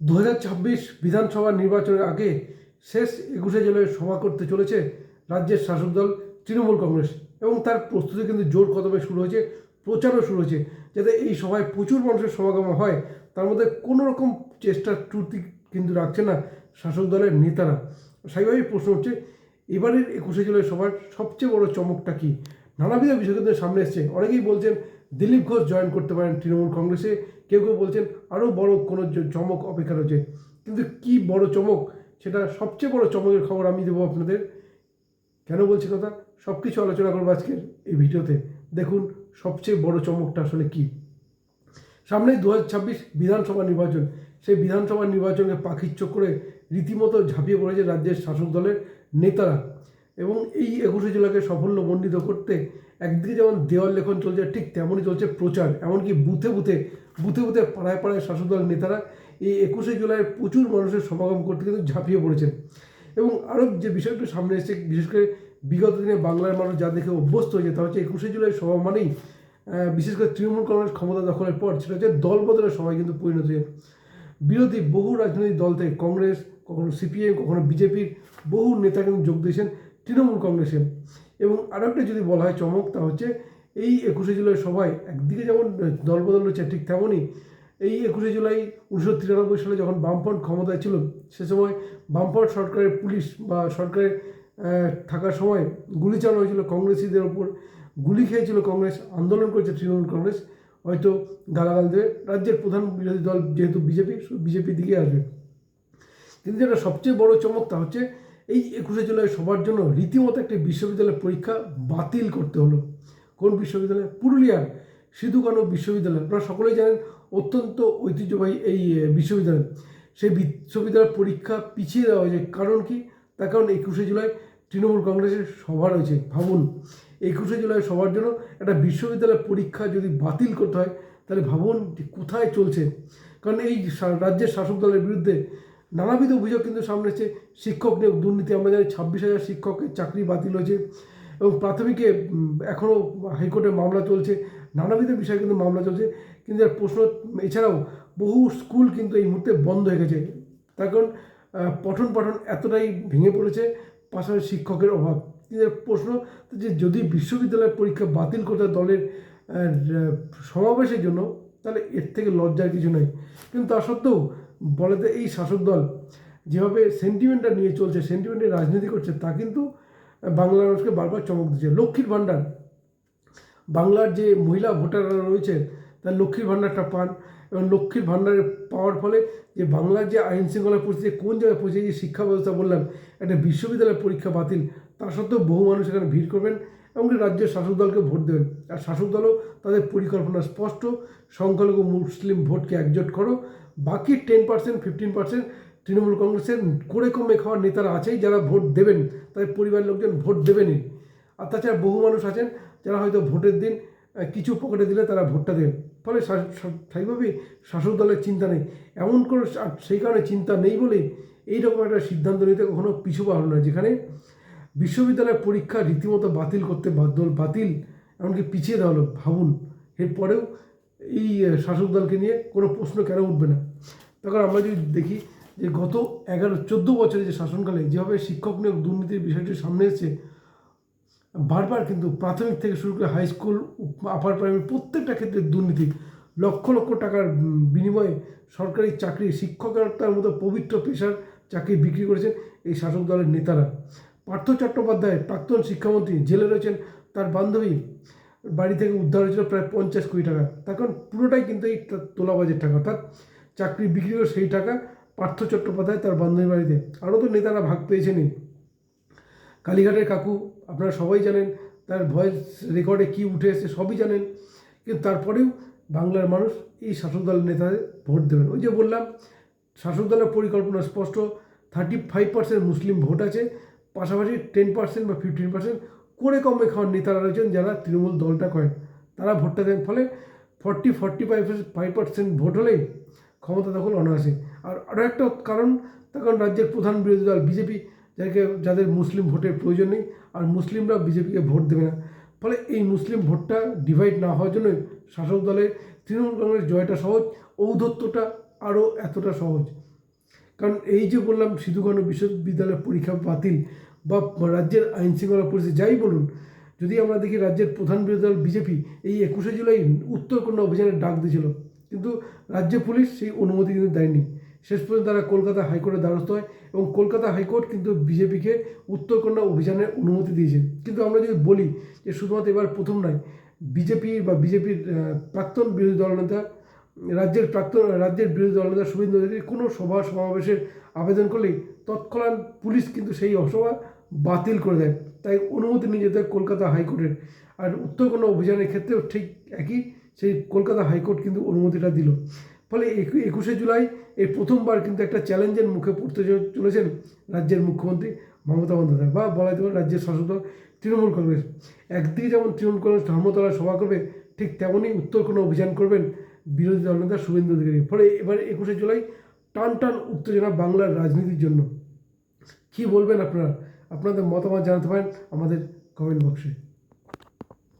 দু হাজার ছাব্বিশ বিধানসভা নির্বাচনের আগে শেষ একুশে জুলাই সভা করতে চলেছে রাজ্যের শাসক দল তৃণমূল কংগ্রেস এবং তার প্রস্তুতি কিন্তু জোর কদমে শুরু হয়েছে, প্রচারও শুরু হয়েছে। যাতে এই সভায় প্রচুর মানুষের সমাগম হয়, তার মধ্যে কোনো রকম চেষ্টার ত্রুটি কিন্তু রাখছে না শাসক দলের নেতারা। স্বাভাবিক প্রশ্ন হচ্ছে, এবারের একুশে জুলাই সভার সবচেয়ে বড় চমকটা কি? নানাবিধ কিন্তু সামনে এসছে। অনেকেই বলছেন, দিলীপ ঘোষ জয়েন করতে পারেন তৃণমূল কংগ্রেসে। কেউ কেউ বলছেন আরও বড় কোনো চমক অপেক্ষা রয়েছে। কিন্তু কি বড় চমক? সেটা সবচেয়ে বড় চমকের খবর আমি দেবো আপনাদের। কেন বলছি কথা? সব কিছু আলোচনা করব আজকের এই ভিডিওতে। দেখুন, সবচেয়ে বড় চমকটা আসলে কি? সামনে দু বিধানসভা নির্বাচন। সেই বিধানসভা নির্বাচনকে পাখির চোখ করে রীতিমতো ঝাঁপিয়ে পড়েছে রাজ্যের শাসক দলের নেতারা। এবং এই একুশে জেলাকে সাফল্য মণ্ডিত করতে একদিকে যেমন দেওয়াল লেখন চলছে, ঠিক তেমনই চলছে প্রচার। এমনকি বুথে বুথে বুথে বুথে পাড়ায় পাড়ায় শাসক দলের নেতারা এই একুশে জুলাইয়ে প্রচুর মানুষের সমাগম করতে কিন্তু ঝাঁপিয়ে পড়েছেন। এবং আরও যে বিষয়টা সামনে এসেছে, বিশেষ করে বিগত দিনে বাংলার মানুষ যা দেখে অভ্যস্ত হয়েছে তা হচ্ছে একুশে জুলাই সভা মানেই বিশেষ করে তৃণমূল কংগ্রেস ক্ষমতা দখলের পর সেটা হচ্ছে দল বদলের সবাই কিন্তু পরিণত হয়েছে। বিরোধী বহু রাজনৈতিক দল থেকে কংগ্রেস, কখনো সিপিএম, কখনো বিজেপির বহু নেতা কিন্তু যোগ দিয়েছেন। তৃণমূল কংগ্রেসে এবং আরও একটা যদি বলা হয় চমক তা হচ্ছে, এই একুশে জুলাই সবাই একদিকে যেমন দল বদল হচ্ছে ঠিক তেমনই, এই একুশে জুলাই উনিশশো তিরানব্বই সালে যখন বামফ্রন্ট ক্ষমতায় ছিল, সে সময় বামফ্রন্ট সরকারের পুলিশ বা সরকারের থাকার সময় গুলি চালানো হয়েছিল কংগ্রেসিদের ওপর। গুলি খেয়েছিল কংগ্রেস, আন্দোলন করেছে তৃণমূল কংগ্রেস। হয়তো গালাগাল দেবে রাজ্যের প্রধান বিরোধী দল যেহেতু বিজেপি বিজেপির দিকে আসবে। কিন্তু যেটা সবচেয়ে বড় চমক তা হচ্ছে এই একুশে জুলাই সবার জন্য রীতিমতো একটি বিশ্ববিদ্যালয়ের পরীক্ষা বাতিল করতে হলো। কোন বিশ্ববিদ্যালয়? পুরুলিয়ার সিধু কানু বিশ্ববিদ্যালয়। আপনারা সকলেই জানেন অত্যন্ত ঐতিহ্যবাহী এই বিশ্ববিদ্যালয়। সেই বিশ্ববিদ্যালয়ের পরীক্ষা পিছিয়ে দেওয়া হয়েছে। কারণ কি? তার কারণ একুশে জুলাই তৃণমূল কংগ্রেসের সভা রয়েছে। ভাবুন, একুশে জুলাই সবার জন্য একটা বিশ্ববিদ্যালয়ের পরীক্ষা যদি বাতিল করতে হয়, তাহলে ভাবুন কোথায় চলছে। কারণ এই রাজ্যের শাসক দলের বিরুদ্ধে নানাবিধ অভিযোগ কিন্তু সামনে এসেছে। শিক্ষক নিয়োগ দুর্নীতি আমরা জানি ছাব্বিশ হাজার শিক্ষকের চাকরি বাতিল হয়েছে এবং প্রাথমিকে এখনও হাইকোর্টে মামলা চলছে। নানাবিধ বিষয়ে কিন্তু মামলা চলছে। কিন্তু এর প্রশ্ন, এছাড়াও বহু স্কুল কিন্তু এই মুহূর্তে বন্ধ হয়ে গেছে। তার কারণ পঠন পাঠন এতটাই ভেঙে পড়েছে, পাশাপাশি শিক্ষকের অভাব। কিন্তু প্রশ্ন, যে যদি বিশ্ববিদ্যালয়ের পরীক্ষা বাতিল করতে দলের সমাবেশের জন্য, তাহলে এর থেকে লজ্জার কিছু নেই। কিন্তু তা সত্ত্বেও বলে যে এই শাসক দল যেভাবে সেন্টিমেন্টটা নিয়ে চলছে সেন্টিমেন্টের রাজনীতি করছে, তা কিন্তু বাংলার মানুষকে বারবার চমক দিচ্ছে। লক্ষ্মীর ভাণ্ডার, বাংলার যে মহিলা ভোটাররা রয়েছে, তার লক্ষ্মীর ভাণ্ডারটা পান এবং লক্ষ্মীর ভাণ্ডার পাওয়ার ফলে যে বাংলার যে আইন শৃঙ্খলা পরিস্থিতি কোন জায়গায় পৌঁছে যে শিক্ষা ব্যবস্থা বললাম, একটা বিশ্ববিদ্যালয়ের পরীক্ষা বাতিল, তা সত্ত্বেও বহু মানুষ এখানে ভিড় করবেন এমনকি রাজ্যের শাসক দলকে ভোট দেবেন। আর শাসক দলও তাদের পরিকল্পনা স্পষ্ট, সংখ্যালঘু মুসলিম ভোটকে একজোট করো বাকি ten percent fifteen percent Trinamool কংগ্রেসের করে কমে খাওয়ার নেতারা আছেই, যারা ভোট দেবেন তাদের পরিবারের লোকজন ভোট দেবেনই। আর তাছাড়া বহু মানুষ আছেন, যারা হয়তো ভোটের দিন কিছু পকেটে দিলে তারা ভোটটা দেন। ফলে স্বাভাবিকভাবেই শাসক দলের চিন্তা নেই। এমন কোনো সেই কারণে চিন্তা নেই বলেই এইরকম একটা সিদ্ধান্ত নিতে কখনো পিছু হলো না, যেখানে বিশ্ববিদ্যালয়ের পরীক্ষা রীতিমতো বাতিল করতে বাধ্য, বাতিল, এমনকি পিছিয়ে দেওয়া হলো। ভাবুন, এরপরেও এই শাসক দলকে নিয়ে কোনো প্রশ্ন কেন উঠবে না? তখন আমরা যদি দেখি যে গত এগারো, চোদ্দ বছরে যে শাসনকালে যেভাবে শিক্ষক নিয়োগ দুর্নীতির বিষয়টি সামনে এসেছে, বারবার কিন্তু প্রাথমিক থেকে শুরু করে হাই স্কুল আপার প্রাইমারি প্রত্যেকটা ক্ষেত্রে দুর্নীতি। লক্ষ লক্ষ টাকার বিনিময়ে সরকারি চাকরি শিক্ষকতার মতো পবিত্র পেশার চাকরি বিক্রি করেছেন এই শাসক দলের নেতারা। পার্থ চট্টোপাধ্যায়, প্রাক্তন শিক্ষামন্ত্রী, জেলে রয়েছেন তার বান্ধবী বাড়ি থেকে উদ্ধার হয়েছিল প্রায় পঞ্চাশ কোটি টাকা। কারণ পুরোটাই কিন্তু এই তোলাবাজের টাকা। অর্থাৎ চাকরি বিক্রি করে সেই টাকা পার্থ চট্টোপাধ্যায় তার বান্ধবী বাড়িতে। আরও তো নেতারা ভাগ পেয়েছেনই। কালীঘাটের কাকু, আপনারা সবাই জানেন, তার ভয়েস রেকর্ডে কী উঠে এসেছে সবই জানেন। কিন্তু তারপরেও বাংলার মানুষ এই শাসক দলের নেতাদের ভোট দেবেন। ওই যে বললাম, শাসক দলের পরিকল্পনা স্পষ্ট। থার্টি ফাইভ পার্সেন্ট মুসলিম ভোট আছে, পাশাপাশি টেন পার্সেন্ট বা ফিফটিন পার্সেন্ট করে কমে খাওয়ার নেতারা রয়েছেন যারা তৃণমূল দলটা করেন। তারা ভোটটা দেন, ফলে forty forty five five percent vote হলেই ক্ষমতা দখল অনায়াসে। আর আরও একটা কারণ কারণ রাজ্যের প্রধান বিরোধী দল বিজেপি, যাকে, যাদের মুসলিম ভোটের প্রয়োজন নেই, আর মুসলিমরা বিজেপিকে ভোট দেবে না। ফলে এই মুসলিম ভোটটা ডিভাইড না হওয়ার জন্যই শাসক দলের তৃণমূল কংগ্রেস জয়টা সহজ, ঔদ্ধত্যটা আরও এতটা সহজ। কারণ এই যে বললাম সিধুকানু বিশ্ববিদ্যালয়ের পরীক্ষা বাতিল বা রাজ্যের আইন শৃঙ্খলা পরিস্থিতি যাই বলুন, যদি আমরা দেখি রাজ্যের প্রধান বিরোধী দল বিজেপি, এই একুশে জুলাই উত্তরকন্যা অভিযানের ডাক দিয়েছিল। কিন্তু রাজ্য পুলিশ সেই অনুমতি কিন্তু দেয়নি। শেষ পর্যন্ত তারা কলকাতা হাইকোর্টের দ্বারস্থ হয় এবং কলকাতা হাইকোর্ট কিন্তু বিজেপিকে উত্তরকন্যা অভিযানের অনুমতি দিয়েছে। কিন্তু আমরা যদি বলি যে শুধুমাত্র এবার প্রথম নয়, বিজেপি বা বিজেপির প্রাক্তন বিরোধী দলনেতা, রাজ্যের প্রাক্তন, রাজ্যের বিরোধী দলনেতা শুভেন্দু অধিকারী কোনো সভা সমাবেশের আবেদন করলেই তৎক্ষণাৎ পুলিশ কিন্তু সেই সভা বাতিল করে দেয়। তাই অনুমতি নিয়ে যেতে কলকাতা হাইকোর্টের। আর উত্তরকন্যা অভিযানের ক্ষেত্রেও ঠিক একই সেই কলকাতা হাইকোর্ট কিন্তু অনুমতিটা দিল। ফলে একু- একুশে জুলাই এই প্রথমবার কিন্তু একটা চ্যালেঞ্জের মুখে পড়তে চলেছেন রাজ্যের মুখ্যমন্ত্রী মমতা বন্দ্যোপাধ্যায় বা বলা যেতে পারে রাজ্যের শাসক দল তৃণমূল কংগ্রেস। একদিকে যেমন তৃণমূল কংগ্রেস ধর্মতলায় সভা করবে, ঠিক তেমনই উত্তর কোনো অভিযান করবেন বিরোধী দলনেতা শুভেন্দু অধিকারী। ফলে এবার একুশে জুলাই টান টান উত্তেজনা বাংলার রাজনীতির জন্য। কি বলবেন আপনারা? আপনাদের মতামত জানাতে পারেন আমাদের কমেন্ট বক্সে